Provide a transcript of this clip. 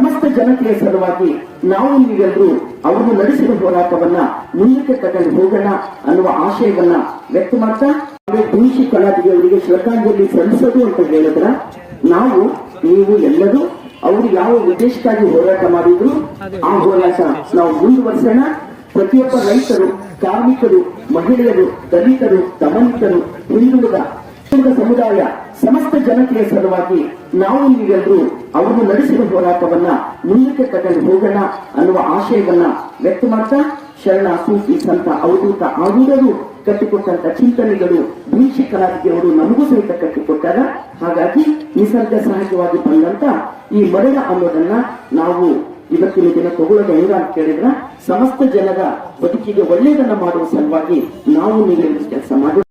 ಸಮಸ್ತ ಜನತೆಯ ಸಲುವಾಗಿ ನಾವು ನೀವೆಲ್ಲರೂ ಅವರು ನಡೆಸಿದ ಹೋರಾಟವನ್ನ ಮುಂದಕ್ಕೆ ತಗೊಂಡು ಹೋಗೋಣ ಅನ್ನುವ ಆಶಯವನ್ನ ವ್ಯಕ್ತ ಮಾಡ್ತಾ ಭೂಷಿ ಕಲಾವಿದರಿಗೆ ಶ್ರದ್ಧಾಂಜಲಿ ಸಲ್ಲಿಸೋದು ಅಂತ ಹೇಳಿದ್ರ ನಾವು, ನೀವು ಎಲ್ಲರೂ ಅವರು ಯಾವ ಉದ್ದೇಶಕ್ಕಾಗಿ ಹೋರಾಟ ಮಾಡಿದ್ರು, ಆ ಹೋರಾಟ ನಾವು ಮುಂದುವರಿಸೋಣ. ಪ್ರತಿಯೊಬ್ಬ ರೈತರು, ಕಾರ್ಮಿಕರು, ಮಹಿಳೆಯರು, ದಲಿತರು, ದಮನಿತರು ಹಿಂದುಳಿದ ಸಮುದಾಯ ಸಮಸ್ತ ಜನತೆಯ ಸಲುವಾಗಿ ನಾವು ನೀವೆಲ್ಲರೂ ಅವರು ನಡೆಸಿದ ಹೋರಾಟವನ್ನ ಮುಂದಕ್ಕೆ ತಗೊಂಡು ಹೋಗೋಣ ಅನ್ನುವ ಆಶಯವನ್ನ ವ್ಯಕ್ತ ಮಾಡ್ತಾ ಶರಣ ಸೂಫಿ ಸಂತ ಅವಧೂತ ಆಗುವುದರು ಕಟ್ಟಿಕೊಟ್ಟಂತ ಚಿಂತನೆಗಳು ಭೀಷಿ ಕಲಾವಿದೆಯವರು ನಮಗೂ ಸಹಿತ ಕಟ್ಟಿಕೊಟ್ಟಾರ. ಹಾಗಾಗಿ ನಿಸರ್ಗ ಸಹಜವಾಗಿ ಬಂದಂತ ಈ ಮರಣ ಅನ್ನೋದನ್ನ ನಾವು ಇವತ್ತಿನ ದಿನ ತಗೊಳ್ಳೋದು ಹೆಂಗ ಅಂತ ಕೇಳಿದ್ರ, ಸಮಸ್ತ ಜನರ ಬದುಕಿಗೆ ಒಳ್ಳೆಯದನ್ನ ಮಾಡುವ ಸಲುವಾಗಿ ನಾವು ನೀವೇನು ಕೆಲಸ ಮಾಡಿ